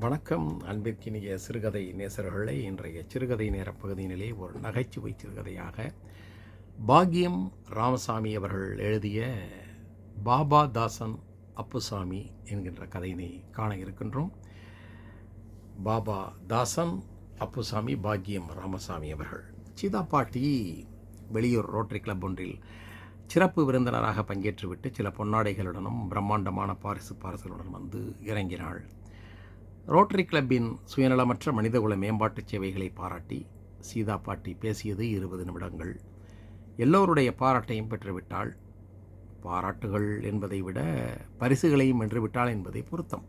வணக்கம். அன்பிற்கினிய சிறுகதை நேசர்களே இன்றைய சிறுகதை நேர பகுதியினிலே ஒரு நகைச்சுவை சிறுகதையாக பாக்யம் ராமசாமி அவர்கள் எழுதிய பாபா தாசன் அப்புசாமி என்கின்ற கதையினை காண இருக்கின்றோம். பாபா தாசன் அப்புசாமி பாக்யம் ராமசாமி அவர்கள். சீதாப்பாட்டி வெளியூர் ரோட்டரி கிளப் ஒன்றில் சிறப்பு விருந்தினராக பங்கேற்றுவிட்டு சில பொன்னாடைகளுடனும் பிரம்மாண்டமான பாரிசு பாரசலுடன் வந்து இறங்கினாள். ரோட்டரி கிளப்பின் சுயநலமற்ற மனிதகுல மேம்பாட்டு சேவைகளை பாராட்டி சீதா பாட்டி பேசியது இருபது நிமிடங்கள். எல்லோருடைய பாராட்டையும் பெற்றுவிட்டாள். பாராட்டுகள் என்பதை விட பரிசுகளையும் வென்றுவிட்டாள் என்பதை பொருத்தம்.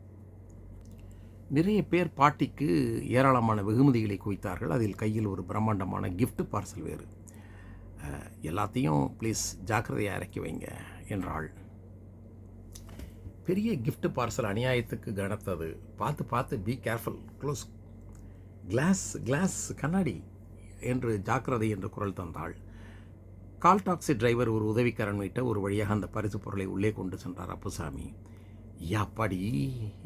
நிறைய பேர் பாட்டிக்கு ஏராளமான வெகுமதிகளை குவித்தார்கள். அதில் கையில் ஒரு பிரம்மாண்டமான கிஃப்ட் பார்சல் வேறு. எல்லாத்தையும் ப்ளீஸ் ஜாக்கிரதையாக இறக்கி வைங்க என்றாள். பெரிய கிஃப்ட்டு பார்சல் அநியாயத்துக்கு கனத்தது. பார்த்து பார்த்து be careful close glass glass கண்ணாடி என்று ஜாக்கிரதை என்று குரல் தந்தாள். கால் டாக்ஸி டிரைவர் ஒரு உதவிக்காரன் வீட்டை ஒரு வழியாக அந்த பரிசு பொருளை உள்ளே கொண்டு சென்றார் அப்புசாமி. யாப்பாடி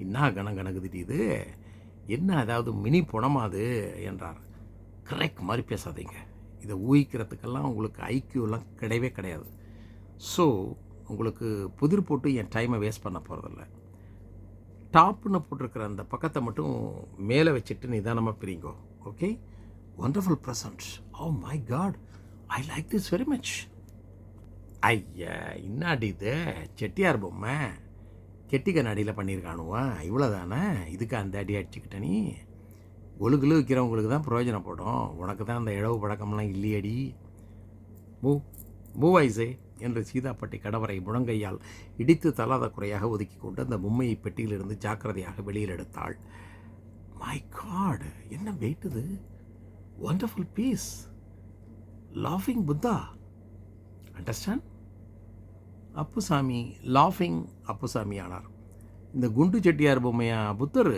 என்ன கணம் கணக்குது இது? என்ன அதாவது மினி புணமாது என்றார். கரெக்ட் மாதிரி பேசாதீங்க. இதை ஊகிக்கிறதுக்கெல்லாம் உங்களுக்கு ஐக்கியூலாம் கிடையவே கிடையாது. ஸோ உங்களுக்கு புதிர் போட்டு என் டைமை வேஸ்ட் பண்ண போகிறதில்ல டாப்னு போட்டிருக்கிற அந்த பக்கத்தை மட்டும் மேலே வச்சுட்டு நிதானமாக பிரிங்கோ. Okay wonderful present oh my God I like this very much ஐயா இன்னாடி இது? செட்டியார் பொம்மை. கெட்டி கண்ணாடியில் பண்ணியிருக்கானுவா இவ்வளோதானே இதுக்கு அந்த அடி அடிச்சுக்கிட்ட நீ. ஒழுகுலு விற்கிறவங்களுக்கு தான் பிரயோஜனப்படும். உனக்கு தான் அந்த இழவு பழக்கம்லாம் இல்லையடி. மூ மூவ் ஐசே என்று சீதாப்பட்டி கடவரை முழங்கையால் இடித்து தள்ளாத குறையாக ஒதுக்கி கொண்டு அந்த பொம்மையை பெட்டியிலிருந்து ஜாக்கிரதையாக வெளியில் எடுத்தாள். மை காடு என்ன வெயிட்டுது wonderful piece லாஃபிங் Buddha understand Appusamy லாஃபிங் Appusamy ஆனார். இந்த குண்டு செட்டியார் பொம்மையா புத்தர்?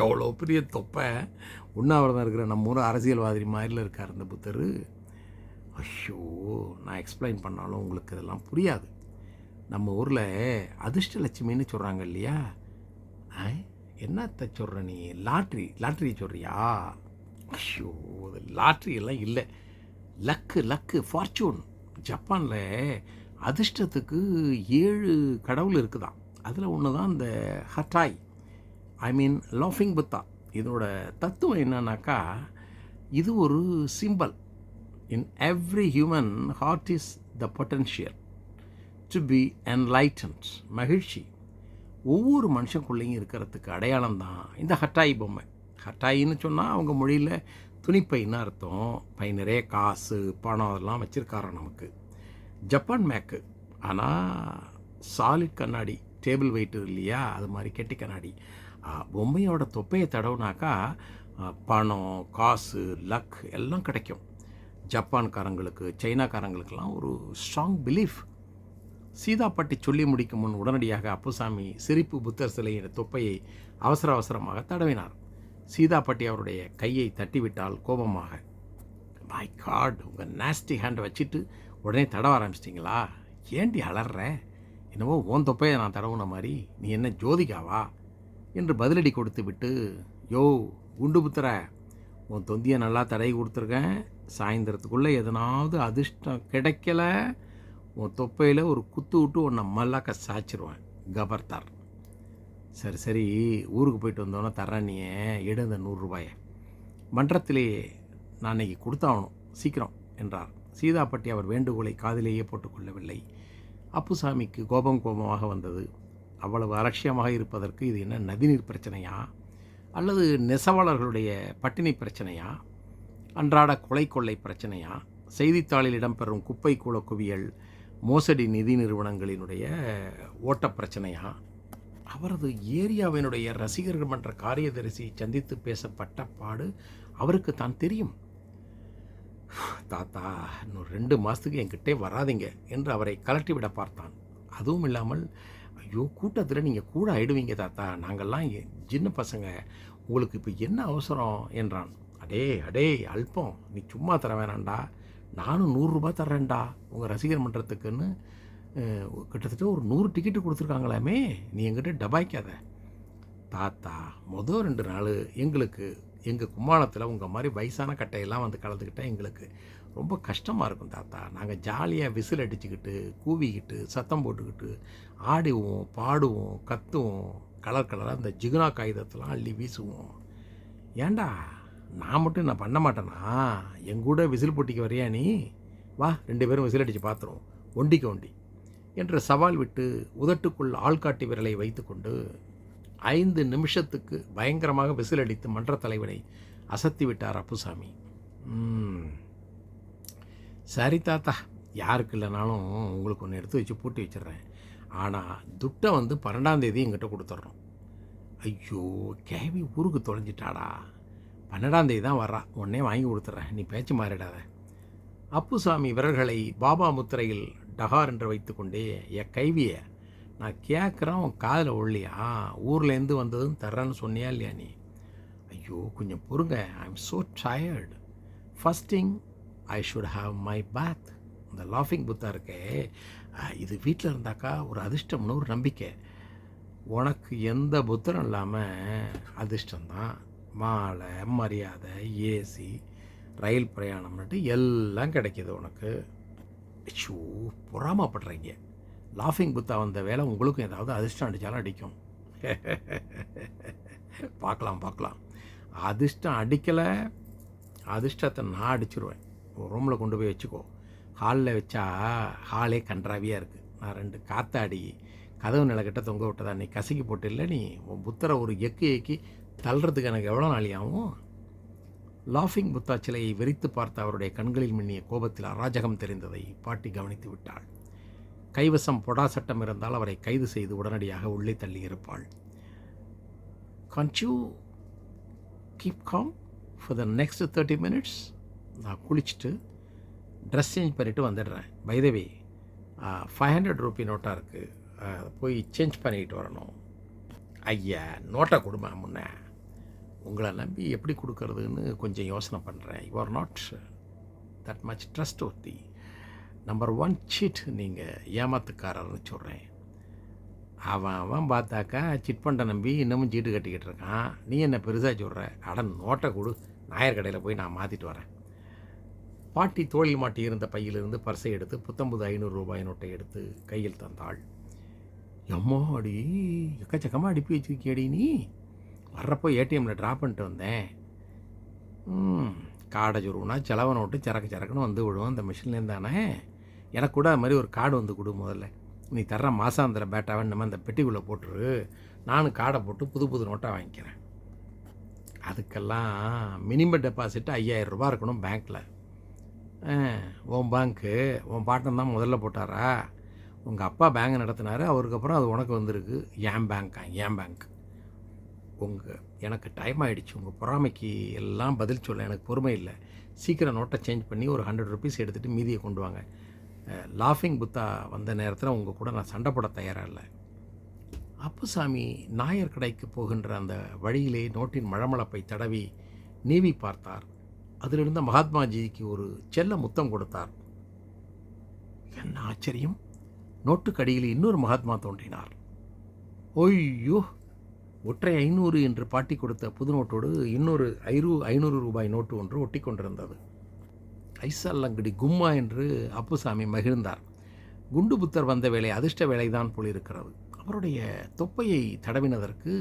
எவ்வளோ பெரிய தொப்பை. உண்ணாவிரதம் இருக்கிற நம்ம ஊர் அரசியல்வாதி மாதிரில இருக்கார் இந்த புத்தர். ஐயோ நான் எக்ஸ்பிளைன் பண்ணாலும் உங்களுக்கு இதெல்லாம் புரியாது. நம்ம ஊரில் அதிர்ஷ்டலட்சுமின்னு சொல்கிறாங்க இல்லையா? ஆ, என்னத்த சொல்கிற நீ? லாட்ரி லாட்ரி சொல்கிறியா ஐயோ அது லாட்ரி எல்லாம் இல்லை. லக்கு லக்கு ஃபார்ச்சூன் ஜப்பானில் அதிர்ஷ்டத்துக்கு ஏழு கடவுள் இருக்குதான் அதில் ஒன்று தான் இந்த ஹட்டாய் ஐ மீன் லாஃபிங் புத்தா. இதோட தத்துவம் என்னன்னாக்கா இது ஒரு symbol in every human heart is the potential to be enlightens மகிழ்ச்சி. ஒவ்வொரு மனுஷனுக்குள்ளேயும் இருக்கிறதுக்கு அடையாளம் தான் இந்த ஹட்டாய் பொம்மை. ஹட்டாயின்னு சொன்னால் அவங்க மொழியில் துணிப்பைன்னு அர்த்தம்? பை நிறைய காசு பணம் அதெல்லாம் வச்சுருக்காராம் நமக்கு. ஜப்பான் மேக்கு ஆனால் சாலிட் கண்ணாடி டேபிள் வெயிட் இல்லையா? அது மாதிரி கெட்டி கண்ணாடி. பொம்மையோட தொப்பையை தடவுனாக்கா பணம் காசு லக் எல்லாம் கிடைக்கும். ஜப்பான்காரங்களுக்கு சைனாக்காரங்களுக்கெல்லாம் ஒரு ஸ்ட்ராங் பிலீஃப் சீதாப்பட்டி சொல்லி முடிக்கும் முன் உடனடியாக அப்புசாமி சிரிப்பு புத்தர் சிலையின் தொப்பையை அவசர அவசரமாக தடவினார். சீதாப்பட்டி அவருடைய கையை தட்டிவிட்டால் கோபமாக மை காட் உங்கள் நாஸ்டி ஹேண்டை வச்சுட்டு உடனே தடவ ஆரம்பிச்சிட்டிங்களா? ஏண்டி அலற என்னவோ ஓன் தொப்பையை நான் தடவுன மாதிரி நீ என்ன ஜோதிகாவா? என்று பதிலடி கொடுத்து விட்டு யோ குண்டு புத்திர உன் தொந்தியை நல்லா தடவி கொடுத்துருக்கேன். சாயந்தரத்துக்குள்ளே எதனாவது அதிர்ஷ்டம் கிடைக்கல உன் தொப்பையில் ஒரு குத்து விட்டு உன்னை மல்லாக்க சாய்ச்சிருவேன். கபர்தார். சரி சரி ஊருக்கு போயிட்டு வந்தோன்னே தர்றேன் நீ எடு அந்த நூறுரூபாயை மன்றத்திலேயே நான் இன்னைக்கு கொடுத்தாகணும் சீக்கிரம் என்றார். சீதாப்பட்டி அவர் வேண்டுகோளை காதிலேயே போட்டுக்கொள்ளவில்லை அப்புசாமிக்கு கோபம் கோபமாக வந்தது. அவ்வளவு அலட்சியமாக இருப்பதற்கு இது என்ன நதிநீர் பிரச்சனையா? அல்லது நெசவாளர்களுடைய பட்டினி பிரச்சனையா? அன்றாட கொலை கொள்ளை பிரச்சனையா? செய்தித்தாளில் இடம்பெறும் குப்பை கூல குவியல் மோசடி நிதி நிறுவனங்களினுடைய ஓட்டப் பிரச்சனையா? அவரது ஏரியாவினுடைய ரசிகர்கள் மன்ற காரியதரிசி சந்தித்து பேசப்பட்ட பாடு அவருக்கு தான் தெரியும். தாத்தா இன்னும் ரெண்டு மாதத்துக்கு என்கிட்டே வராதீங்க என்று அவரை கலட்டிவிட பார்த்தான். அதுவும் இல்லாமல் ஐயோ கூட்டத்தில் நீங்கள் கூட ஆயிடுவீங்க தாத்தா. நாங்கள்லாம் சின்ன பசங்க. உங்களுக்கு இப்போ என்ன அவசரம்? என்றான். அடே அடே அல்பம். நீ சும்மா தர வேணாண்டா நானும் நூறுரூபா தர்றேன்டா. உங்கள் ரசிகர் மன்றத்துக்குன்னு கிட்டத்தட்ட ஒரு நூறு டிக்கெட்டு கொடுத்துருக்காங்களாமே. நீ எங்கிட்ட டபாய்க்காத. தாத்தா மொதல் ரெண்டு நாள் எங்களுக்கு எங்கள் கும்மாளத்தில் உங்கள் மாதிரி வயசான கட்டையெல்லாம் வந்து கலந்துக்கிட்டால் எங்களுக்கு ரொம்ப கஷ்டமாக இருக்கும் தாத்தா. நாங்கள் ஜாலியாக விசில் அடிச்சுக்கிட்டு கூவிக்கிட்டு சத்தம் போட்டுக்கிட்டு ஆடுவோம் பாடுவோம் கத்துவோம். கலர் கலராக இந்த ஜிகுனா காகிதத்தெல்லாம் அள்ளி வீசுவோம். ஏன்டா? நான் மட்டும் நான் பண்ண மாட்டேனா என் கூட விசில் போட்டிக்கு வரையா நீ? வா ரெண்டு பேரும் விசில் அடித்து பார்த்துருவோம் ஒண்டிக்கு ஒண்டி. என்று சவால் விட்டு உதட்டுக்குள் ஆள்காட்டி விரலை வைத்துக்கொண்டு ஐந்து நிமிஷத்துக்கு பயங்கரமாக விசில் அடித்து மன்ற தலைவனை அசத்தி விட்டார் அப்புசாமி. சரி தாத்தா யாருக்கு இல்லைனாலும் உங்களுக்கு ஒன்று எடுத்து வச்சு பூட்டி வச்சிடுறேன். ஆனால் துட்டை வந்து பன்னெண்டாம் தேதி எங்கிட்ட கொடுத்துட்றோம் ஐயோ கேவி ஊருக்கு தொலைஞ்சிட்டாடா. பன்னெண்டாந்தேதி தான் வர்றான் உடனே வாங்கி கொடுத்துட்றேன். நீ பேச்சு மாறிடாத. அப்புசாமி விரல்களை பாபா முத்திரையில் டகார் என்று வைத்துக்கொண்டே என் கைவிய நான் கேட்குறேன் உன் காதில் ஒழியா? ஊர்லேருந்து வந்ததும் தர்றேன்னு சொன்னியா இல்லையா நீ? ஐயோ கொஞ்சம் பொறுங்க. I am so tired first thing I should have my bath இந்த லாஃபிங் புத்தா இருக்கே. இது வீட்டில் இருந்தாக்கா ஒரு அதிர்ஷ்டம்னு ஒரு நம்பிக்கை. உனக்கு எந்த புத்தரும் இல்லாமல் அதிர்ஷ்டம்தான். மாலை மரியாதை ஏசி ரயில் பிரயாணம்னுட்டு எல்லாம் கிடைக்கிது உனக்கு. ஷூ பொறாமப்படுறீங்க. லாஃபிங் புத்தா வந்த வேலை உங்களுக்கும் ஏதாவது அதிர்ஷ்டம் அடித்தாலும் அடிக்கும். பார்க்கலாம் பார்க்கலாம். அதிர்ஷ்டம் அடிக்கலை. அதிர்ஷ்டத்தை நான் அடிச்சிருவேன். ரூமில் கொண்டு போய் வச்சுக்கோ. ஹாலில் வச்சா ஹாலே கன்றாவியாக இருக்குது நான் ரெண்டு காத்தாடி கதவு நிலக்கிட்ட தொங்க விட்டதா? நீ கசக்கி போட்டு இல்லை நீ? உன் புத்தரை ஒரு எக்கு எக்கி தள்ளுறதுக்கு எனக்கு எவ்வளோ நாளியாகும் லாஃபிங் புத்தா சிலையை வெறித்து பார்த்த அவருடைய கண்களில் மின்னிய கோபத்தில் அராஜகம் தெரிந்ததை பாட்டி கவனித்து விட்டாள். கைவசம் பொடா சட்டம் இருந்தால் அவரை கைது செய்து உடனடியாக உள்ளே தள்ளி இருப்பாள். You keep calm for the next thirty minutes நான் குளிச்சுட்டு ட்ரெஸ் சேஞ்ச் பண்ணிவிட்டு வந்துடுறேன். By the way five hundred rupee நோட்டாக இருக்குது போய் சேஞ்ச் பண்ணிக்கிட்டு வரணும். ஐயா நோட்டை கொடுமா முன்னே. உங்களை நம்பி எப்படி கொடுக்கறதுன்னு கொஞ்சம் யோசனை பண்ணுறேன் you are not that much trustworthy number one cheat நீங்கள் ஏமாத்துக்காரர்னு சொல்கிறேன் அவன் அவன் பார்த்தாக்கா சிட் நம்பி இன்னமும் சீட்டு கட்டிக்கிட்டு இருக்கான். நீ என்ன பெருசாக சொல்கிற அட நோட்டை கொடு. நாயர் கடையில் போய் நான் மாற்றிட்டு வரேன். பாட்டி தோழில் மாட்டி இருந்த பையிலிருந்து பர்சை எடுத்து புத்தம்பது ஐநூறு ரூபாய் நோட்டை எடுத்து கையில் தந்தாள். எம்மா அடி எக்கச்சக்கமாக அடிப்பி வச்சிருக்கியடி நீ? வர்றப்போ ஏடிஎம்மில் ட்ரா பண்ணிட்டு வந்தேன். கார்டை சொருவுனா செலவு நோட்டு சரக்கு சரக்குன்னு வந்து விழுவோம் அந்த மிஷின்லேருந்து தானே எனக்கு கூட அது மாதிரி ஒரு கார்டு வந்து கொடு முதல்ல. நீ தர்ற மாசாந்திர பேட்டாவை நம்ம அந்த பெட்டிக்குள்ளே போட்டுரு. நானும் கார்டை போட்டு புது புது நோட்டாக வாங்கிக்கிறேன். அதுக்கெல்லாம் மினிமம் டெபாசிட் ஐயாயிரம் ரூபா இருக்கணும் பேங்க்கில் உன் பேங்க்கு உன் பாட்டன் தான் முதல்ல போட்டாரா? உங்கள் அப்பா பேங்க் நடத்தினாரு அவருக்கு அப்புறம் அது உனக்கு வந்திருக்கு. ஏன் பேங்க்கா ஏன் பேங்க் உங்கள் எனக்கு டைம் ஆகிடுச்சு உங்கள் பொறாமைக்கு எல்லாம் பதில் சொல்ல எனக்கு பொறுமை இல்லை. சீக்கிரம் நோட்டை சேஞ்ச் பண்ணி ஒரு ஹண்ட்ரட் ருபீஸ் எடுத்துகிட்டு மீதியை கொண்டு வாங்க. லாஃபிங் புத்தா வந்த நேரத்தில் உங்கள் கூட நான் சண்டை போட தயாராக இல்லை. அப்புசாமி நாயர் கடைக்கு போகின்ற அந்த வழியிலே நோட்டின் மழமளப்பை தடவி நீவி பார்த்தார். அதிலிருந்த மகாத்மாஜிக்கு ஒரு செல்ல முத்தம் கொடுத்தார். என்ன ஆச்சரியம்? நோட்டுக்கடியில் இன்னொரு மகாத்மா தோன்றினார். ஒய்யோ ஒற்றை ஐநூறு என்று பாட்டி கொடுத்த புது நோட்டோடு இன்னொரு ஐநூ ஐநூறு ரூபாய் நோட்டு ஒன்று ஒட்டி கொண்டிருந்தது. ஐசல்லங்கடி கும்மா என்று அப்புசாமி மகிழ்ந்தார். குண்டு புத்தர் வந்த வேலை அதிர்ஷ்ட வேலைதான் போல் இருக்கிறது அவருடைய தொப்பையை தடவினதற்கு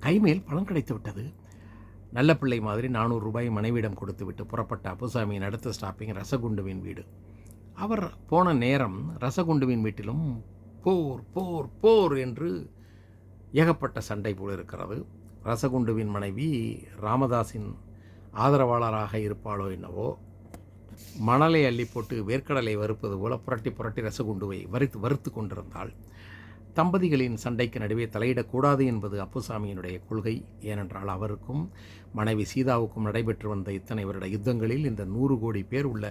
கைமேல் பணம் கிடைத்து விட்டது. நல்ல பிள்ளை மாதிரி நானூறு ரூபாய் மனைவியிடம் கொடுத்துவிட்டு புறப்பட்ட அப்புசாமியின் அடுத்த ஸ்டாப்பிங் ரசகுண்டுவின் வீடு. அவர் போன நேரம் ரசகுண்டுவின் வீட்டிலும் போர் போர் போர் என்று ஏகப்பட்ட சண்டை போல் இருக்கிறது. ரசகுண்டுவின் மனைவி ராமதாஸின் ஆதரவாளராக இருப்பாளோ என்னவோ மணலை அள்ளி போட்டு வேர்க்கடலை வறுப்பது போல புரட்டி புரட்டி ரசகுண்டுவை வறுத்து வறுத்து கொண்டிருந்தாள். தம்பதிகளின் சண்டைக்கு நடுவே தலையிடக்கூடாது என்பது அப்புசாமியினுடைய கொள்கை. ஏனென்றால் அவருக்கும் மனைவி சீதாவுக்கும் நடைபெற்று வந்த இத்தனை வருட யுத்தங்களில் இந்த நூறு கோடி பேர் உள்ள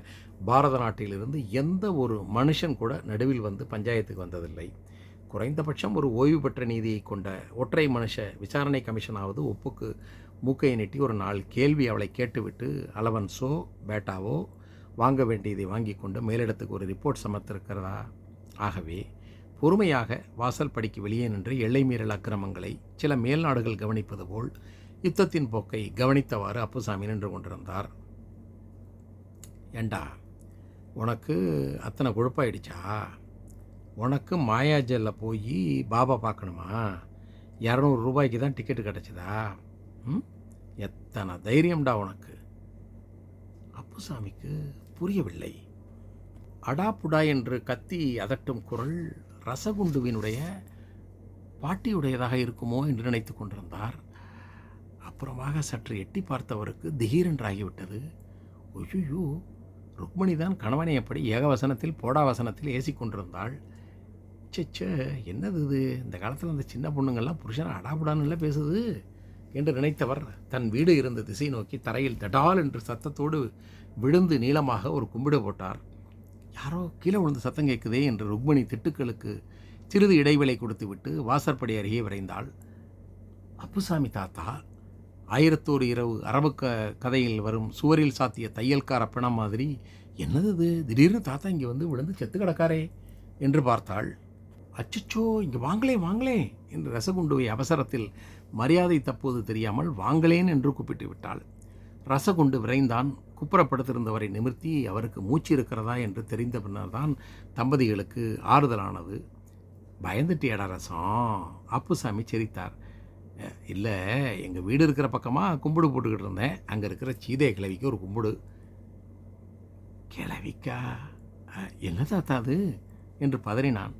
பாரத நாட்டிலிருந்து எந்த ஒரு மனுஷன் கூட நடுவில் வந்து பஞ்சாயத்துக்கு வந்ததில்லை. குறைந்தபட்சம் ஒரு ஓய்வு பெற்ற நீதியை கொண்ட ஒற்றை மனுஷ விசாரணை கமிஷனாவது ஒப்புக்கு மூக்கையை நீட்டி ஒரு நாள் கேள்வி அவளை கேட்டுவிட்டு அலவன்ஸோ பேட்டாவோ வாங்க வேண்டியதை வாங்கி கொண்டு மேலிடத்துக்கு ஒரு ரிப்போர்ட் சமர்த்திருக்கிறதா? ஆகவே பொறுமையாக வாசல் படிக்கு வெளியே நின்று எல்லை மீறல் அக்கிரமங்களை சில மேல்நாடுகள் கவனிப்பது போல் யுத்தத்தின் போக்கை கவனித்தவாறு அப்புசாமி நின்று கொண்டிருந்தார். ஏண்டா உனக்கு அத்தனை குழப்பாயிடுச்சா? உனக்கு மாயாஜல்ல போய் பாபா பார்க்கணுமா? இரநூறு ரூபாய்க்கு தான் டிக்கெட்டு கிடச்சிதா? ம்? எத்தனை தைரியம்டா உனக்கு. அப்புசாமிக்கு புரியவில்லை. அடாப்புடா என்று கத்தி அதட்டும் குரல் ரசகுண்டுவினுடைய பாட்டியுடையதாக இருக்குமோ என்று நினைத்து கொண்டிருந்தார். அப்புறமாக சற்று எட்டி பார்த்தவருக்கு திடீரென்றாகிவிட்டது ஐயோ ருக்மணி தான் கணவனை எப்படி ஏகவசனத்தில் போடாவசனத்தில் ஏசிக்கொண்டிருந்தாள் அச்சச்சே என்னது இது? இந்த காலத்தில் அந்த சின்ன பொண்ணுங்கள்லாம் புருஷனை அடாபுடான்னு இல்லை பேசுது? என்று நினைத்தவர் தன் வீடு இருந்த திசை நோக்கி தரையில் தடால் என்று சத்தத்தோடு விழுந்து நீளமாக ஒரு கும்பிடு போட்டார். யாரோ கீழே விழுந்து சத்தம் கேட்குதே என்று ருக்மணி திட்டுக்களுக்கு சிறிது இடைவேளை கொடுத்துவிட்டு வாசற்படி அருகே விரைந்தாள். அப்புசாமி தாத்தா ஆயிரத்தோரு இரவு அரபு க கதையில் வரும் சுவரில் சாத்திய தையல்கார பிணம் மாதிரி என்னது இது? திடீர்னு தாத்தா இங்கே வந்து விழுந்து செத்து கிடக்காரே என்று பார்த்தாள். அச்சச்சோ இங்கே வாங்களே வாங்களே என்று ரசகுண்டுவை அவசரத்தில் மரியாதை தப்புவது தெரியாமல் வாங்களேன் என்று கூப்பிட்டு விட்டாள். ரசகுண்டு விரைந்தான். குப்புறப்படுத்திருந்தவரை நிமிர்த்தி அவருக்கு மூச்சு இருக்கிறதா என்று தெரிந்த பின்னர்தான் தம்பதிகளுக்கு ஆறுதலானது. பயந்துட்டியடா ரசம் அப்புசாமி சிரித்தார். இல்லை எங்கள் வீடு இருக்கிற பக்கமாக கும்பிடு போட்டுக்கிட்டு இருந்தேன். அங்கே இருக்கிற சீதை கிழவிக்கு ஒரு கும்பிடு. கிழவிக்கா என்ன தாத்தா அது? என்று பதறினான்.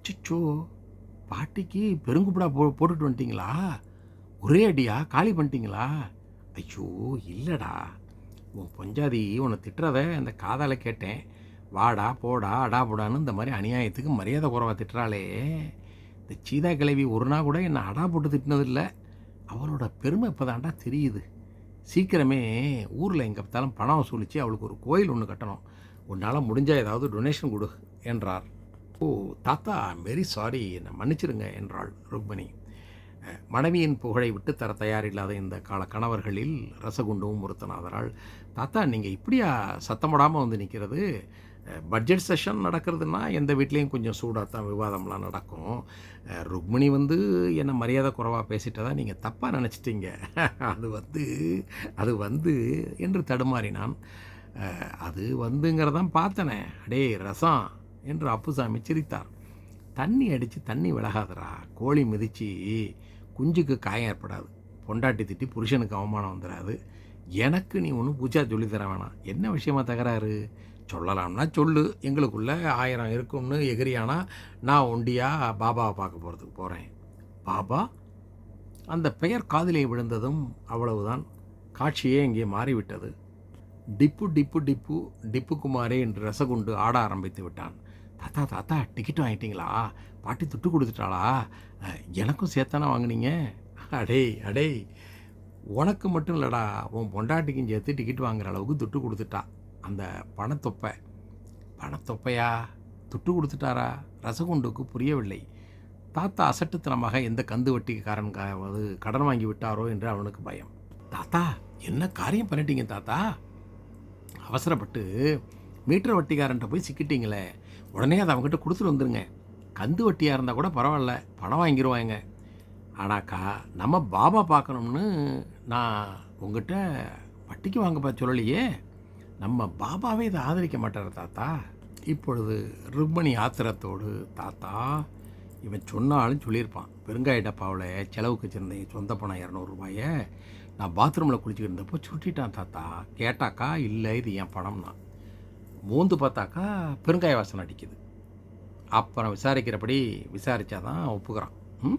அச்சோ பாட்டிக்கு பெருங்குப்படா போ போட்டுட்டு வந்துட்டீங்களா? ஒரே அடியா? காலி பண்ணிட்டீங்களா? ஐயோ இல்லைடா. உன் பொஞ்சாதி உன்னை திட்டுறத அந்த காதால் கேட்டேன். வாடா போடா அடா போடான்னு இந்த மாதிரி அநியாயத்துக்கு மரியாதை குறைவா திட்டுறாளே. இந்த சீதா கிழவி ஒரு நாள் கூட என்னை அடா போட்டு திட்டினதில்லை. அவளோட பெருமை இப்போதான்டா தெரியுது. சீக்கிரமே ஊரில் எங்கே பார்த்தாலும் பணம் வசூலித்து அவளுக்கு ஒரு கோயில் ஒன்று கட்டணும். உன்னால் முடிஞ்சால் ஏதாவது டொனேஷன் கொடு என்றார். ஓ தாத்தா வெரி சாரி என்னை மன்னிச்சிருங்க என்றாள் ருக்மணி. மனைவியின் புகழை விட்டு தர தயாரில்லாத இந்த கால கணவர்களில் ரசகுண்டுவும் ஒருத்தனாதரால் தாத்தா நீங்கள் இப்படியா சத்தமிடாமல் வந்து நிற்கிறது பட்ஜெட் செஷன் நடக்கிறதுனா எந்த வீட்லேயும் கொஞ்சம் சூடாக தான் விவாதம்லாம் நடக்கும். ருக்மிணி வந்து என்னை மரியாதை குறைவாக பேசிட்டதா நீங்கள் தப்பாக நினச்சிட்டீங்க. அது வந்து அது வந்து என்று தடுமாறினான். அது வந்துங்கிறதான் பார்த்தனே. அடே ரசம். என்று அப்புசாமி சிரித்தார். தண்ணி அடித்து தண்ணி விலகாதரா கோழி மிதித்து குஞ்சுக்கு காயம் ஏற்படாது. பொண்டாட்டி திட்டி புருஷனுக்கு அவமானம் வந்துடாது எனக்கு நீ ஒன்றும் பூஜா சொல்லித்தர வேணாம். என்ன விஷயமா தகராறு? சொல்லலாம்னா சொல்லு. எங்களுக்குள்ளே ஆயிரம் இருக்கும்னு எகிரியானா நான் ஒண்டியாக பாபாவை பார்க்க போகிறதுக்கு போகிறேன் பாபா? அந்த பெயர் காதிலே விழுந்ததும் அவ்வளவுதான். காட்சியே இங்கே மாறிவிட்டது. டிப்பு டிப்பு டிப்பு டிப்பு குமாரே என்று ரசகுண்டு ஆட ஆரம்பித்து விட்டான். தாத்தா தாத்தா டிக்கெட் வாங்கிட்டீங்களா? பாட்டி துட்டு கொடுத்துட்டாளா? எனக்கும் சேர்த்தானே வாங்குனீங்க? அடே அடே. உனக்கு மட்டும் இல்லைடா உன் பொண்டாட்டிக்கும் சேர்த்து டிக்கெட் வாங்குற அளவுக்கு துட்டு கொடுத்துட்டா. அந்த பணத்தொப்பை. பணத்தொப்பையா? துட்டு கொடுத்துட்டாரா? ரசகுண்டுக்கு புரியவில்லை. தாத்தா அசட்டுத்தனமாக எந்த கந்து வட்டிக்காரன் அது கடன் வாங்கி விட்டாரோ என்று அவனுக்கு பயம். தாத்தா என்ன காரியம் பண்ணிட்டீங்க தாத்தா? அவசரப்பட்டு மீட்டர் வட்டிக்காரன்ட்ட போய் சிக்கிட்டீங்களே. உடனே அதை அவங்ககிட்ட கொடுத்துட்டு வந்துருங்க. கந்து வட்டியாக இருந்தால் கூட பரவாயில்ல பணம் வாங்கிடுவாங்க ஆனாக்கா நம்ம பாபா பார்க்கணும்னு நான் உங்ககிட்ட வட்டிக்கு வாங்கப்பா சொல்லலையே. நம்ம பாபாவே இதை ஆதரிக்க மாட்டார் தாத்தா. இப்பொழுது ருக்மணி ஆத்திரத்தோடு தாத்தா இவன் சொன்னாலும் சொல்லியிருப்பான். பெருங்காய டப்பாவில் செலவுக்கு வச்சுருந்தேன் சொந்த பணம் இரநூறுபாயை நான் பாத்ரூமில் குளிச்சுக்கிட்டு இருந்தப்போ சுட்டிட்டான் தாத்தா. கேட்டாக்கா இல்லை இது என் பணம்னா மூந்து பார்த்தாக்கா பெருங்காய வாசனை அடிக்குது. அப்புறம் விசாரிக்கிறபடி விசாரித்தாதான் ஒப்புக்கிறான். ம்?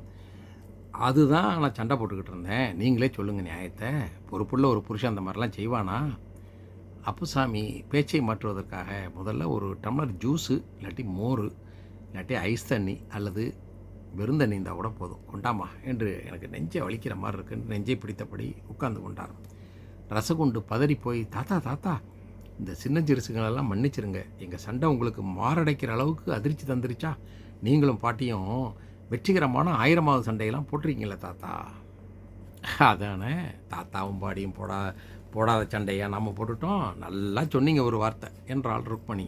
அதுதான் நான் சண்டை போட்டுக்கிட்டு இருந்தேன். நீங்களே சொல்லுங்கள் நியாயத்தை. பொறுப்புள்ள ஒரு புருஷன் அந்த மாதிரிலாம் செய்வானா? அப்புசாமி பேச்சை மாற்றுவதற்காக முதல்ல ஒரு டம்ளர் ஜூஸு இல்லாட்டி மோர் இல்லாட்டி ஐஸ் தண்ணி அல்லது வெறும் தண்ணி இருந்தால் கூட போதும். கொண்டாமா? என்று எனக்கு நெஞ்சை வலிக்கிற மாதிரி இருக்குன்னு நெஞ்சை பிடித்தபடி உட்கார்ந்து கொண்டார் ரசகுண்டு பதறி போய் தாத்தா தாத்தா இந்த சின்னஞ்சிறுசுகளெல்லாம் மன்னிச்சிருங்க. எங்கள் சண்டை உங்களுக்கு மாரடைக்கிற அளவுக்கு அதிர்ச்சி தந்துருச்சா? நீங்களும் பாட்டியும் வெற்றிகரமான ஆயிரமாவது சண்டையெல்லாம் போட்டிருக்கீங்களே தாத்தா. அதானே? தாத்தாவும் பாடியும் போடா போடாத சண்டையாக நாம் போட்டுட்டோம். நல்லா சொன்னீங்க ஒரு வார்த்தை என்றாள் ருக்மணி.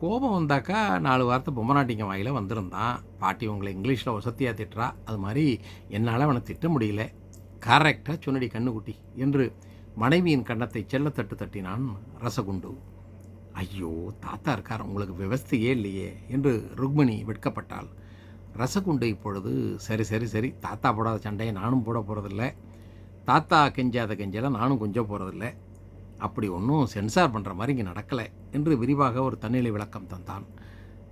கோபம் வந்தாக்கா நாலு வார்த்தை பொம்மநாட்டிங்க வாயில் வந்திருந்தான். பாட்டி உங்களை இங்கிலீஷில் வசத்தியாக திட்டுறா. அது மாதிரி என்னால் அவனை திட்ட முடியல. கரெக்டாக சொன்னடி கண்ணுக்குட்டி என்று மனைவியின் கன்னத்தை செல்லத்தட்டு தட்டினான் ரசகுண்டு. ஐயோ தாத்தா இருக்கார் உங்களுக்கு விவஸ்தையே இல்லையே என்று ருக்மணி வெட்கப்பட்டாள். ரசகுண்டு இப்பொழுது சரி சரி சரி தாத்தா போடாத சண்டையை நானும் போட போகிறதில்ல தாத்தா கெஞ்சாத கெஞ்சலை நானும் கொஞ்சம் போகிறதில்ல அப்படி ஒன்றும் சென்சார் பண்ணுற மாதிரி இங்கே நடக்கலை என்று விரிவாக ஒரு தன்னிலை விளக்கம் தந்தான்.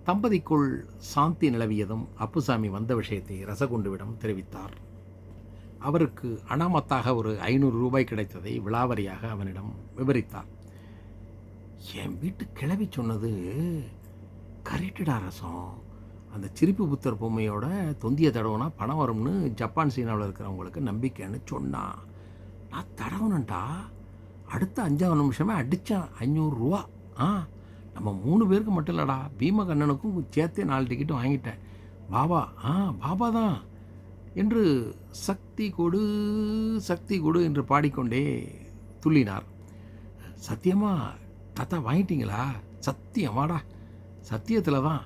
தம்பதிக்குள் சாந்தி நிலவியதும் அப்புசாமி வந்த விஷயத்தை ரசகுண்டுவிடம் தெரிவித்தார். அவருக்கு அனாமத்தாக ஒரு ஐநூறு ரூபாய் கிடைத்ததை விலாவரியாக அவனிடம் விவரித்தார். என் வீட்டு கிளவி சொன்னது கரெக்டடா ரசம். அந்த சிரிப்பு புத்தர் பொம்மையோட தொந்திய தடவுனா பணம் வரும்னு ஜப்பான் சீனாவில் இருக்கிறவங்களுக்கு நம்பிக்கைன்னு சொன்னான் நான் தடவுனேன்டா. அடுத்த அஞ்சாவது நிமிஷமே அடித்தான் ஐநூறுரூவா ஆ நம்ம மூணு பேருக்கு மட்டும் இல்லைடா. பீமகண்ணனுக்கும் சேர்த்தே நாலு டிக்கெட்டும் வாங்கிட்டேன். பாபா ஆ பாபா தான். என்று சக்தி கொடு சக்தி கொடு என்று பாடிக்கொண்டே துள்ளினார். சத்தியமா? தாத்தா வாங்கிட்டீங்களா? சத்தியமாடா சத்தியத்தில் தான்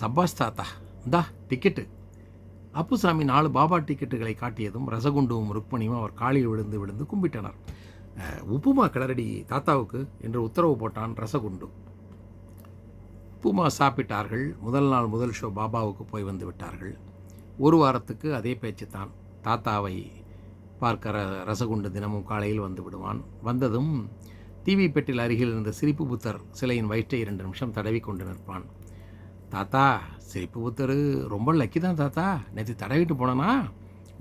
சப்பாஸ் தாத்தா இந்தா டிக்கெட்டு அப்புசாமி நாலு பாபா டிக்கெட்டுகளை காட்டியதும் ரசகுண்டுவும் ருக்மணியும் அவர் காலில் விழுந்து விழுந்து கும்பிட்டனர். உப்புமா கிளறடி தாத்தாவுக்கு என்று உத்தரவு போட்டான் ரசகுண்டு. உப்புமா சாப்பிட்டார்கள். முதல் நாள் முதல் ஷோ பாபாவுக்கு போய் வந்து விட்டார்கள். ஒரு வாரத்துக்கு அதே பேச்சு தான். தாத்தாவை பார்க்க ர- ரசகுண்டு தினமும் காலையில் வந்து விடுவான். வந்ததும் டிவி பெட்டில் அருகில் இருந்த சிரிப்பு புத்தர் சிலையின் வயிற்றை இரண்டு நிமிஷம் தடவி கொண்டு நிற்பான். தாத்தா சிரிப்பு புத்தர் ரொம்ப லக்கி தான் தாத்தா. நேற்று தடவிட்டு போனேன்னா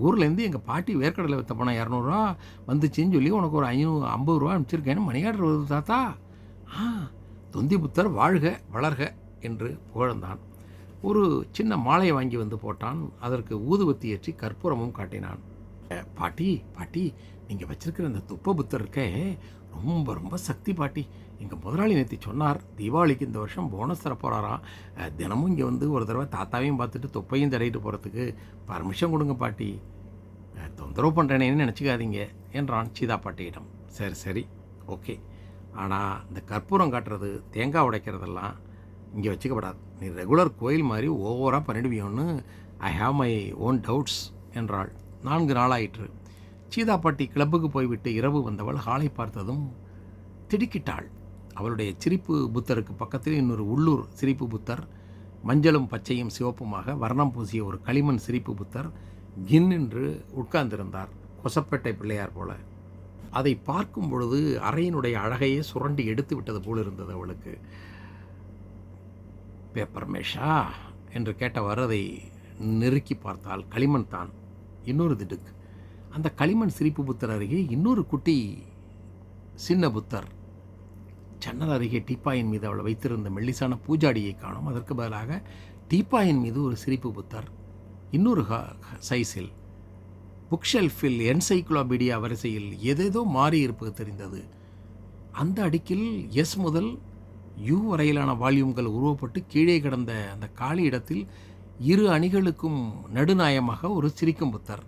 ஊர்லேருந்து எங்கள் பாட்டி வேர்க்கடலை விற்ற போனால் இரநூறுவா வந்துச்சுன்னு சொல்லி உனக்கு ஒரு ஐநூறு ஐம்பது ரூபா அனுப்பிச்சிருக்கேன்னு மணியாடர் வருது தாத்தா. ஆ தொந்தி புத்தர் வாழ்க வளர்க என்று புகழ்ந்தான். ஒரு சின்ன மாலையை வாங்கி வந்து போட்டான். அதற்கு ஊதுவத்தி ஏற்றி கற்பூரமும் காட்டினான். பாட்டி பாட்டி நீங்கள் வச்சிருக்கிற இந்த துப்ப புத்தர் ரொம்ப ரொம்ப சக்தி பாட்டி. எங்கள் முதலாளி நேற்று சொன்னார் தீபாவளிக்கு இந்த வருஷம் போனஸ் தர போகிறாராம் தினமும் இங்கே வந்து ஒரு தடவை தாத்தாவையும் பார்த்துட்டு துப்பையும் தடையிட்டு போகிறதுக்கு பர்மிஷன் கொடுங்க பாட்டி. தொந்தரவு பண்ணுறேனேன்னு நினச்சிக்காதீங்க என்றான் சீதா பாட்டியிடம். சரி சரி ஓகே. ஆனால் இந்த கற்பூரம் காட்டுறது தேங்காய் உடைக்கிறதெல்லாம் இங்கே வச்சுக்கப்படாது. நீ ரெகுலர் கோயில் மாதிரி ஓவராக பண்ணிடுவியோன்னு I have my own doubts என்றாள். நான்கு நாளாயிற்று. சீதாப்பாட்டி கிளப்புக்கு போய்விட்டு இரவு வந்தவள் ஹாலை பார்த்ததும் திடுக்கிட்டாள். அவளுடைய சிரிப்பு புத்தருக்கு பக்கத்தில் இன்னொரு உள்ளூர் சிரிப்பு புத்தர் மஞ்சளும் பச்சையும் சிவப்புமாக வர்ணம் பூசிய ஒரு களிமண் சிரிப்பு புத்தர் கின் என்று உட்கார்ந்திருந்தார். கொசப்பேட்டை பிள்ளையார் போல. அதை பார்க்கும் பொழுது அறையினுடைய அழகையே சுரண்டி எடுத்து விட்டது போல் இருந்தது அவளுக்கு. பேப்பர் மேஷா என்று கேட்ட அதை நெருக்கி பார்த்தால் களிமண் தான். இன்னொரு திடுக்கு. அந்த களிமண் சிரிப்பு புத்தர் அருகே இன்னொரு குட்டி சின்ன புத்தர். ஜன்னல் அருகே டீப்பாயின் மீது அவள் வைத்திருந்த மெல்லிசான பூஜாடியை காணும். அதற்கு பதிலாக டீப்பாயின் மீது ஒரு சிரிப்பு புத்தர். இன்னொரு ஹ- ஹ- சைஸில். புக் ஷெல்ஃபில் என்சைக்ளோபீடியா வரிசையில் எதேதோ மாறி இருப்பது தெரிந்தது. அந்த அடுக்கில் எஸ் முதல் யூ வரையிலான வால்யூம்கள் உருவப்பட்டு கீழே கிடந்த அந்த காலி இடத்தில் இரு அணிகளுக்கும் நடுநாயமாக ஒரு சிரிக்கும் புத்தர்.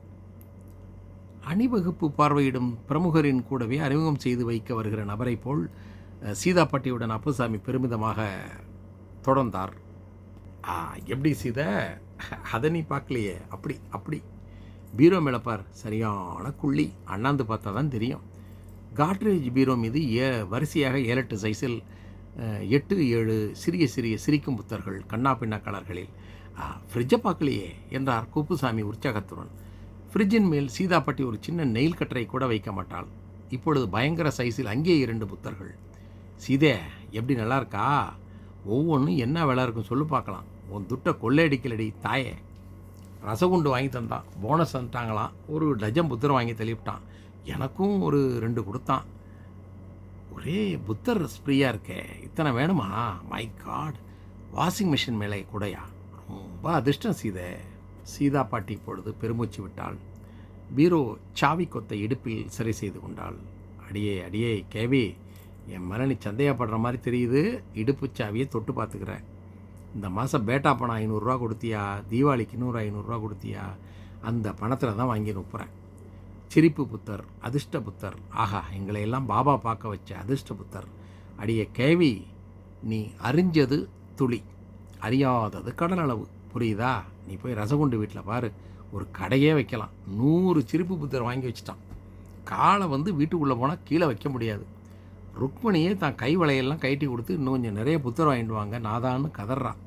அணிவகுப்பு பார்வையிடும் பிரமுகரின் கூடவே அறிமுகம் செய்து வைக்க வருகிற நபரைப் போல் சீதாப்பட்டியுடன் சீதாப்பாட்டியுடன் அப்புசாமி பெருமிதமாக தொடர்ந்தார். ஆ எப்படி சீதா? அதை நீ பார்க்கலையே? அப்படி அப்படி. பீரோ மேலப்பார் சரியான குள்ளி. அண்ணாந்து பார்த்தா தான் தெரியும். காட்ரேஜ் பீரோ மீது ஏ வரிசையாக ஏழெட்டு சைஸில் எட்டு ஏழு சிறிய சிறிய சிரிக்கும் புத்தர்கள் கண்ணா பின்னா கலர்களில் ஃப்ரிட்ஜை பார்க்கலையே என்றார் குப்புசாமி உற்சாகத்துடன். ஃப்ரிட்ஜின் மேல் சீதாப்பட்டி ஒரு சின்ன நெயில் கட்டரை கூட வைக்க மாட்டாள். இப்பொழுது பயங்கர சைஸில் அங்கே இரண்டு புத்தர்கள். சீதே எப்படி நல்லா இருக்கா? ஒவ்வொன்றும் என்ன விலை இருக்கும் சொல்லு பார்க்கலாம். உன் துட்டை கொள்ளையடிக்கலடி தாயே. ரசகுண்டு வாங்கி தந்தான் போனஸ் தந்துட்டாங்களாம் ஒரு டஜன் புத்தர் வாங்கி தள்ளிவிட்டான் எனக்கும் ஒரு ரெண்டு கொடுத்தான். ஒரே புத்தர் ஸ்ப்ரீயாக இருக்கே. இத்தனை வேணுமா? மை காட் வாஷிங் மிஷின் மேலே கூடயா? ரொம்ப அதிர்ஷ்டம் சீதே. சீதா பாட்டி பொழுது பெருமூச்சு விட்டாள். பீரோ சாவி கொத்தை இடுப்பில் சரி செய்து கொண்டாள். அடியே அடியே கேவி என் மேலே நீ சந்தேகப்படுற மாதிரி தெரியுது. இடுப்பு சாவியை தொட்டு பார்த்துக்கிறேன். இந்த மாதம் பேட்டா பணம் ஐநூறுரூவா கொடுத்தியா? தீபாவளிக்கு இன்னொரு ஐநூறுரூவா கொடுத்தியா? அந்த பணத்தில் தான் வாங்கி நுப்புறேன். சிரிப்பு புத்தர் அதிர்ஷ்ட புத்தர். ஆஹா எங்களை எல்லாம் பாபா பார்க்க வச்ச அதிர்ஷ்ட புத்தர். அடியே கேவி நீ அறிஞ்சது துளி அறியாதது கடல் அளவு புரியுதா? நீ போய் ரசகுண்டு வீட்டில் பாரு ஒரு கடையே வைக்கலாம். நூறு சிரிப்பு புத்தர் வாங்கி வச்சுட்டான். காலை வந்து வீட்டுக்குள்ளே போனால் கீழே வைக்க முடியாது. ருக்மணியே தான் கை வளையெல்லாம் கைட்டி கொடுத்து இன்னும் கொஞ்சம் நிறைய புத்தர் வாங்கிட்டு வாங்க நாதான்னு கதறான்.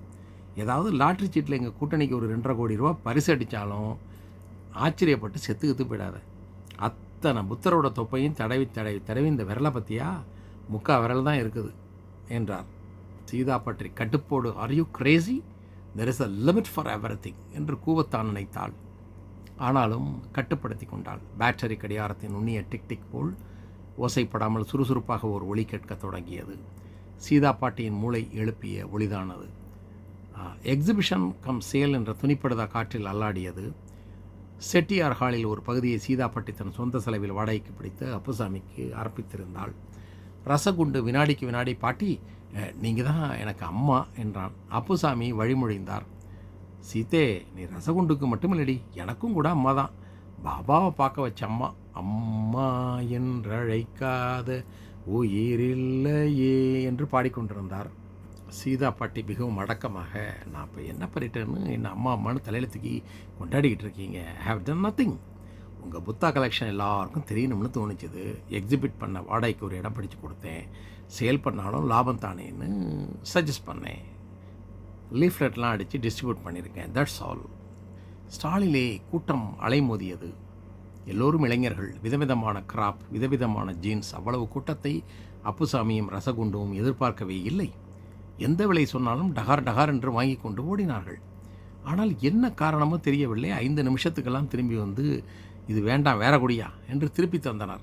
ஏதாவது லாட்ரி சீட்டில் எங்கள் கூட்டணிக்கு ஒரு ரெண்டரை கோடி ரூபா பரிசு அடித்தாலும் ஆச்சரியப்பட்டு செத்து போயிடாத. அத்தனை புத்தரோட தொப்பையும் தடவி தடவி தடவி இந்த விரலை பற்றியா முக்கா விரல் தான் இருக்குது என்றார். சீதா பற்றி கட்டுப்போடு are you crazy there is a limit for every என்று கூவத்தான் நினைத்தாள். ஆனாலும் கட்டுப்படுத்தி கொண்டாள். பேட்டரி கடிகாரத்தின் நுண்ணிய டிக் டிக் போல் ஓசைப்படாமல் சுறுசுறுப்பாக ஒரு ஒளி கேட்கத் தொடங்கியது. சீதா பாட்டியின் மூளை எழுப்பிய ஒளிதானது. எக்ஸிபிஷன் கம் சேல் என்ற துணிப்படுதா காற்றில் அல்லாடியது. செட்டியார் ஹாலில் ஒரு பகுதியை சீதாப்பட்டி தன் சொந்த செலவில் வாடகைக்கு பிடித்து அப்புசாமிக்கு அர்ப்பித்திருந்தாள். ரசகுண்டு வினாடிக்கு வினாடி பாட்டி நீங்கள் தான் எனக்கு அம்மா என்றான். அப்புசாமி வழிமொழிந்தார். சீதே நீ ரசகுண்டுக்கு மட்டும் இல்லடி எனக்கும் கூட அம்மா தான். பாபாவை பார்க்க வச்ச அம்மா அம்மா என்றழைக்காத உயிரில்லையே என்று பாடிக்கொண்டிருந்தார். சீதா பாட்டி மிகவும் அடக்கமாக நான் இப்போ என்ன பண்ணிட்டேன்னு என் அம்மா அம்மான்னு தலையில் தூக்கி கொண்டாடிக்கிட்டு இருக்கீங்க. ஹேவ் டன் நத்திங் உங்கள் புத்தா கலெக்ஷன் எல்லாருக்கும் தெரியணும்னு தோணிச்சது. எக்ஸிபிட் பண்ண வாடகைக்கு ஒரு இடம் பிடிச்சி கொடுத்தேன். சேல் பண்ணாலும் லாபம் தானேன்னு சஜஸ்ட் பண்ணேன். லீஃப்லெட்லாம் அடித்து டிஸ்ட்ரிபியூட் பண்ணியிருக்கேன் தட்ஸ் ஆல் ஸ்டாலிலே கூட்டம் அலைமோதியது. எல்லோரும் இளைஞர்கள். விதவிதமான கிராப் விதவிதமான ஜீன்ஸ் அவ்வளவு கூட்டத்தை அப்புசாமியும் ரசகுண்டும் எதிர்பார்க்கவே இல்லை. எந்த விலை சொன்னாலும் டகார் டகார் என்று வாங்கி கொண்டு ஓடினார்கள். ஆனால் என்ன காரணமோ தெரியவில்லை. ஐந்து நிமிஷத்துக்கெல்லாம் திரும்பி வந்து இது வேண்டாம் வேற குடியா? என்று திருப்பி தந்தனர்.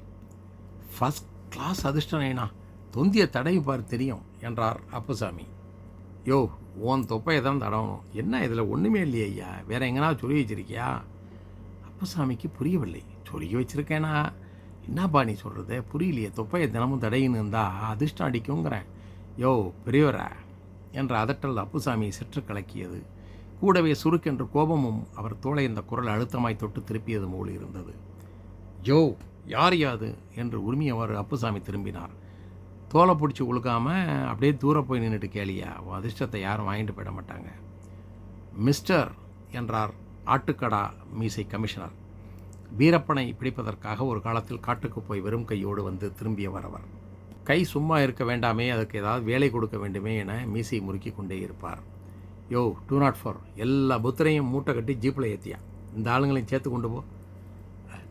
ஃபஸ்ட் கிளாஸ் அதிர்ஷ்டம் ஐனா? தொந்திய தடவி பார் தெரியும் என்றார் அப்புசாமி. யோ ஓன் தொப்பையை தான் தடவணும். என்ன இதில் ஒன்றுமே இல்லையே ஐயா? வேற எங்கனா சொல்லி வச்சிருக்கியா? அப்புசாமிக்கு புரியவில்லை. சொல்லி வச்சிருக்கேனா? என்னப்பா நீ சொல்கிறது புரியலையே. தொப்பையை தினமும் தடையின்னு இருந்தா அதிர்ஷ்டம் அடிக்குங்கிறேன் யோ பெரியவரா என்ற அதட்டல் அப்புசாமியை சற்று கலக்கியது. கூடவே சுருக்கென்ற கோபமும் அவர் தோளை இந்த குரல் அழுத்தமாய் தொட்டு திருப்பியது போல் இருந்தது. யோ யார் யாது? என்று உரிமையவர் அப்புசாமி திரும்பினார். தோலை பிடிச்சி உழுக்காம அப்படியே தூரம் போய் நின்றுட்டு கேளியா உன் அதிர்ஷ்டத்தை யாரும் வாங்கிட்டு போயிட மாட்டாங்க. மிஸ்டர் என்றார் ஆட்டுக்கடா மீசை கமிஷனர். வீரப்பனை பிடிப்பதற்காக ஒரு காலத்தில் காட்டுக்கு போய் வெறும் கையோடு வந்து திரும்பியவர் அவர். கை சும்மா இருக்க வேண்டாமே அதுக்கு ஏதாவது வேலை கொடுக்க வேண்டுமே என மீசையை முறுக்கி கொண்டே இருப்பார். You do not for. எல்லா புத்தரையும் மூட்டை கட்டி ஜீப்பில் ஏற்றியா இந்த ஆளுங்களையும் சேர்த்து கொண்டு போ.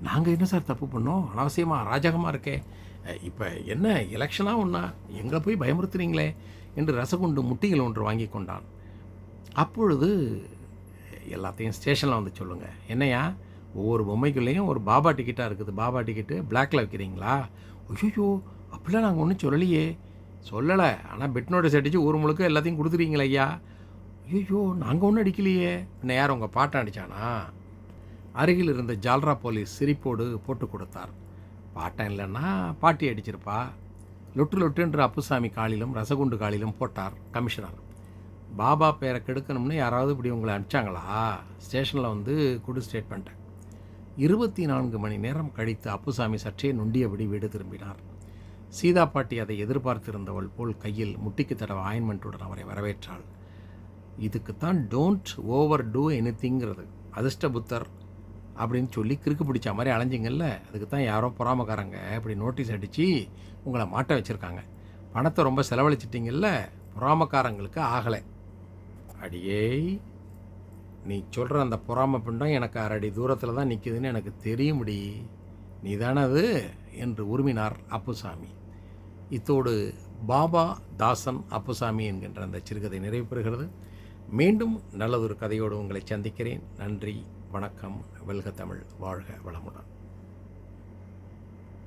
நாங்கள் என்ன சார் தப்பு பண்ணோம்? அனாவசியமாக அராஜகமாக இருக்கே. இப்போ என்ன எலெக்ஷனாக ஒன்றா எங்களை போய் பயமுறுத்துறீங்களே? என்று ரசகுண்டு முட்டிகள் ஒன்று வாங்கி கொண்டான். அப்பொழுது எல்லாத்தையும் ஸ்டேஷனில் வந்து சொல்லுங்கள் என்னையா ஒவ்வொரு பொம்மைக்குள்ளேயும் ஒரு பாபா டிக்கெட்டாக இருக்குது. பாபா டிக்கெட்டு பிளாக்ல வைக்கிறீங்களா? ஐயோ அப்படிலாம் நாங்கள் ஒன்றும் சொல்லலையே. சொல்லலை. ஆனால் பெட் நோட்டீஸ் அடித்து ஊர் முழுக்க எல்லாத்தையும் கொடுத்துறீங்களே ஐயா. ஐயோ நாங்கள் ஒன்றும் அடிக்கலையே. பின்ன யார் உங்கள் பாட்டை அடித்தானா அருகில் இருந்த ஜால்ரா போலீஸ் சிரிப்போடு போட்டு கொடுத்தார். பாட்டம் இல்லைன்னா பாட்டி அடிச்சிருப்பா. லொட்டு லொட்டுன்ற அப்புசாமி காலிலும் ரசகுண்டு காலிலும் போட்டார் கமிஷனர். பாபா பேரை கெடுக்கணும்னு யாராவது இப்படி உங்களை அடிச்சாங்களா? ஸ்டேஷனில் வந்து குடு ஸ்டேட்மெண்ட்டை இருபத்தி நான்கு மணி நேரம் கழித்து அப்புசாமி சற்றே நொண்டியபடி வீடு திரும்பினார். சீதா பாட்டி அதை எதிர்பார்த்திருந்தவள் போல் கையில் முட்டிக்கு தடவை ஆயின்மெண்ட்டுடன் அவரை வரவேற்றாள். இதுக்குத்தான் டோன்ட் ஓவர் டூ எனிதிங்கிறது அதிர்ஷ்ட புத்தர் அப்படின்னு சொல்லி கிறுக்கு பிடிச்ச மாதிரி அலைஞ்சிங்கல்ல அதுக்கு தான் யாரோ பொறாமக்காரங்க இப்படி நோட்டீஸ் அடித்து உங்களை மாட்ட வச்சுருக்காங்க. பணத்தை ரொம்ப செலவழிச்சிட்டிங்கல்ல பொறாமக்காரங்களுக்கு ஆகலை. அடியே நீ சொல்கிற அந்த பொறாம பிண்டம் எனக்கு அரடி தூரத்தில் தான் நிற்குதுன்னு எனக்கு தெரியும்டி. நீ தானே அது என்று உருமினார் அப்புசாமி. இத்தோடு பாபா தாசன் அப்புசாமி என்கின்ற அந்த சிறுகதை நிறைவு பெறுகிறது மீண்டும் நல்லதொரு கதையோடு உங்களை சந்திக்கிறேன். நன்றி வணக்கம் வெல்க தமிழ் வாழ்க வளமுடன்.